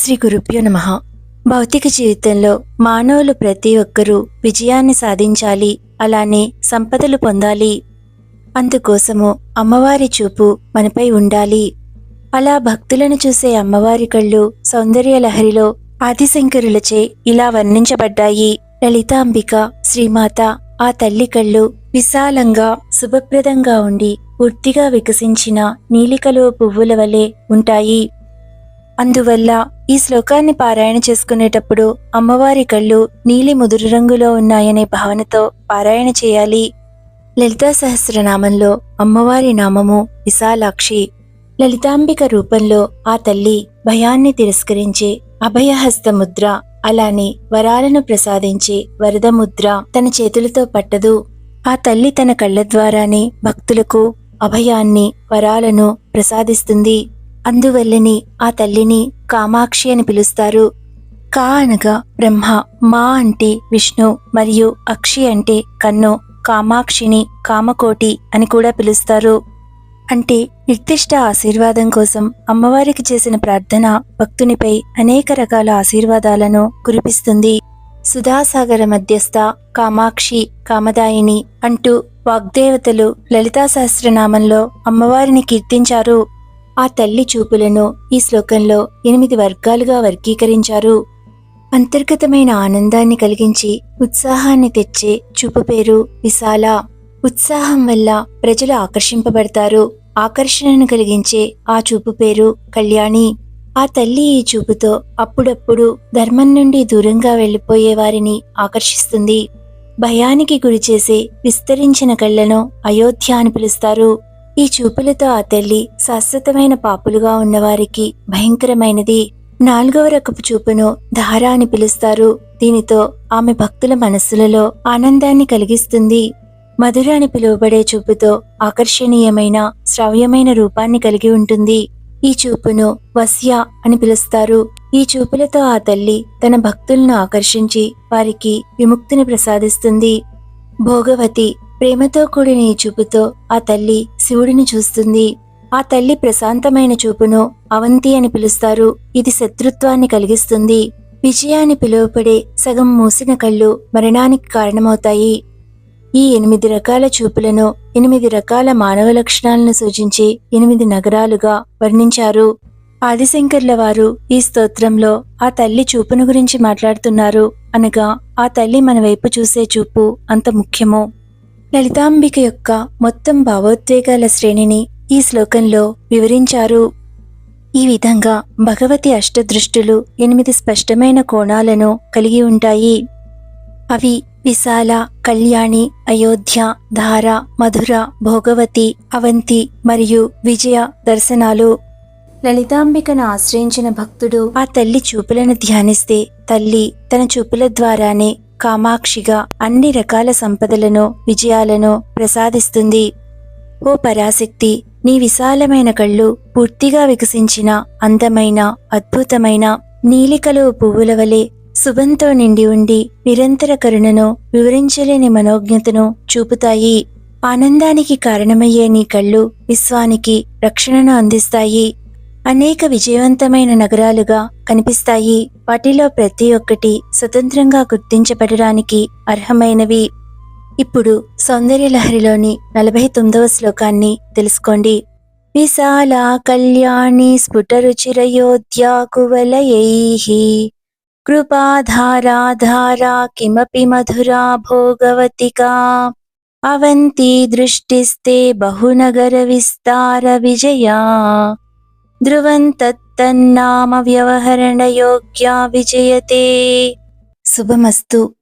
శ్రీ గురుభ్యో నమ. భౌతిక జీవితంలో మానవులు ప్రతి ఒక్కరూ విజయాన్ని సాధించాలి అలానే సంపదలు పొందాలి. అందుకోసము అమ్మవారి చూపు మనపై ఉండాలి. అలా భక్తులను చూసే అమ్మవారి కళ్ళు సౌందర్య లహరిలో ఆదిశంకరులచే ఇలా వర్ణించబడ్డాయి. లలితాంబిక శ్రీమాత ఆ తల్లి కళ్ళు విశాలంగా శుభప్రదంగా ఉండి పూర్తిగా వికసించిన నీలికలో పువ్వుల వలె ఉంటాయి. అందువల్ల ఈ శ్లోకాన్ని పారాయణ చేసుకునేటప్పుడు అమ్మవారి కళ్ళు నీలి ముదురు రంగులో ఉన్నాయనే భావనతో పారాయణ చేయాలి. లలితా సహస్రనామంలో అమ్మవారి నామము విశాలాక్షి. లలితాంబిక రూపంలో ఆ తల్లి భయాన్ని తిరస్కరించే అభయహస్త ముద్ర అలానే వరాలను ప్రసాదించే వరద ముద్ర తన చేతులతో పట్టదు. ఆ తల్లి తన కళ్ళ ద్వారానే భక్తులకు అభయాన్ని వరాలను ప్రసాదిస్తుంది. అందువల్లనే ఆ తల్లిని కామాక్షి అని పిలుస్తారు. కా అనగా బ్రహ్మ మా అంటే విష్ణు మరియు అక్షి అంటే కన్ను కామాక్షిని కామకోటి అని కూడా పిలుస్తారు. అంటే నిర్దిష్ట ఆశీర్వాదం కోసం అమ్మవారికి చేసిన ప్రార్థన భక్తునిపై అనేక రకాల ఆశీర్వాదాలను కురిపిస్తుంది. సుధాసాగర మధ్యస్థ కామాక్షి కామదాయిని అంటూ వాగ్దేవతలు లలితా సహస్రనామంలో అమ్మవారిని కీర్తించారు. ఆ తల్లి చూపులను ఈ శ్లోకంలో ఎనిమిది వర్గాలుగా వర్గీకరించారు. అంతర్గతమైన ఆనందాన్ని కలిగించి ఉత్సాహాన్ని తెచ్చే చూపు పేరు విశాల. ఉత్సాహం వల్ల ప్రజలు ఆకర్షింపబడతారు. ఆకర్షణను కలిగించే ఆ చూపు పేరు కళ్యాణి. ఆ తల్లి ఈ చూపుతో అప్పుడప్పుడు ధర్మం నుండి దూరంగా వెళ్ళిపోయే వారిని ఆకర్షిస్తుంది. భయానికి గురిచేసే విస్తరించిన కళ్ళను అయోధ్య అని పిలుస్తారు. ఈ చూపులతో ఆ తల్లి శాశ్వతమైన పాపులుగా ఉన్నవారికి భయంకరమైనది. నాలుగవ రకపు చూపును ధార అని పిలుస్తారు. దీనితో ఆమె భక్తుల మనస్సులలో ఆనందాన్ని కలిగిస్తుంది. మధుర అని పిలువబడే చూపుతో ఆకర్షణీయమైన శ్రావ్యమైన రూపాన్ని కలిగి ఉంటుంది. ఈ చూపును వస్య అని పిలుస్తారు. ఈ చూపులతో ఆ తల్లి తన భక్తులను ఆకర్షించి వారికి విముక్తిని ప్రసాదిస్తుంది. భోగవతి ప్రేమతో కూడిన ఈ చూపుతో ఆ తల్లి శివుడిని చూస్తుంది. ఆ తల్లి ప్రశాంతమైన చూపును అవంతి అని పిలుస్తారు. ఇది శత్రుత్వాన్ని కలిగిస్తుంది. విజయాన్ని పిలువపడే సగం మూసిన కళ్ళు మరణానికి కారణమవుతాయి. ఈ ఎనిమిది రకాల చూపులను ఎనిమిది రకాల మానవ లక్షణాలను సూచించి ఎనిమిది నగరాలుగా వర్ణించారు. ఆదిశంకర్ల వారు ఈ స్తోత్రంలో ఆ తల్లి చూపును గురించి మాట్లాడుతున్నారు అనగా ఆ తల్లి మన వైపు చూసే చూపు అంత ముఖ్యమో. లలితాంబిక యొక్క మొత్తం భావోద్వేగాల శ్రేణిని ఈ శ్లోకంలో వివరించారు. ఈ విధంగా భగవతి అష్టదృష్టులు ఎనిమిది స్పష్టమైన కోణాలను కలిగి ఉంటాయి. అవి విశాల కళ్యాణి అయోధ్య ధార మధుర భోగవతి అవంతి మరియు విజయ దర్శనాలు. లలితాంబికను ఆశ్రయించిన భక్తుడు ఆ తల్లి చూపులను ధ్యానిస్తే తల్లి తన చూపుల ద్వారానే కామాక్షిగా అన్ని రకాల సంపదలను విజయాలను ప్రసాదిస్తుంది. ఓ పరాశక్తి నీ విశాలమైన కళ్ళు పూర్తిగా వికసించిన అందమైన అద్భుతమైన నీలికలు పువ్వుల వలె శుభంతో నిండి ఉండి నిరంతర కరుణను వివరించలేని మనోజ్ఞతను చూపుతాయి. ఆనందానికి కారణమయ్యే నీ కళ్ళు విశ్వానికి రక్షణను అందిస్తాయి. అనేక విజయవంతమైన నగరాలుగా కనిపిస్తాయి. వాటిలో ప్రతి ఒక్కటి స్వతంత్రంగా గుర్తించబడడానికి అర్హమైనవి. ఇప్పుడు సౌందర్యలహరిలోని నలభై తొమ్మిదవ శ్లోకాన్ని తెలుసుకోండి. విశాల కళ్యాణి స్ఫుటరుచిరయోధ్యాకువలయైః కృపాధారాధారా కిమపి మధురా భోగవతికా. అవంతి దృష్టిస్తే బహునగర విస్తార విజయా. ధ్రువం తత్తన్నామ వ్యవహరణ యోగ్యా విజయతే. శుభమస్తు.